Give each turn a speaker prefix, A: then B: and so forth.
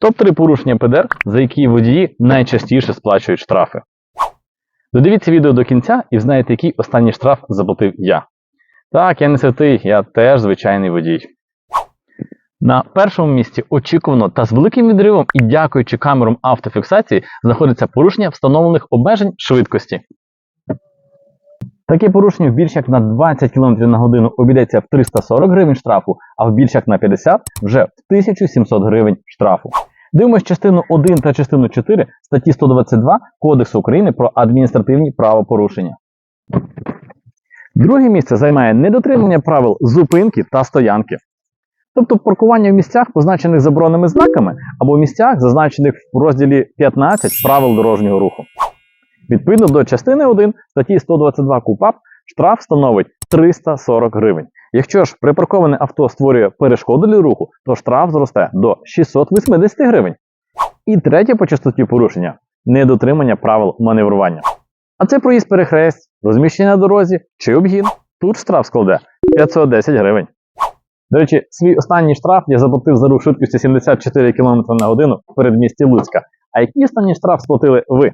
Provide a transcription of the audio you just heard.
A: Топ-3 порушення ПДР, за які водії найчастіше сплачують штрафи. Додивіться відео до кінця і знаєте, який останній штраф заплатив я. Так, я не святий, я теж звичайний водій. На першому місці очікувано та з великим відривом і дякуючи камерам автофіксації знаходиться порушення встановлених обмежень швидкості. Таке порушення в більш як на 20 км на годину обійдеться в 340 гривень штрафу, а в більш як на 50 вже в 1700 гривень штрафу. Дивимось частину 1 та частину 4 статті 122 Кодексу України про адміністративні правопорушення. Друге місце займає недотримання правил зупинки та стоянки. Тобто паркування в місцях, позначених забороненими знаками, або в місцях, зазначених в розділі 15 правил дорожнього руху. Відповідно до частини 1 статті 122 КУПАП штраф становить 340 гривень. Якщо ж припарковане авто створює перешкоду для руху, то штраф зросте до 680 гривень. І третє по частоті порушення недотримання правил маневрування. А це проїзд перехресть, розміщення на дорозі чи обгін. Тут штраф складе 510 гривень. До речі, свій останній штраф я заплатив за рух швидкістю 74 км на годину в передмісті Луцька. А який останній штраф сплатили ви?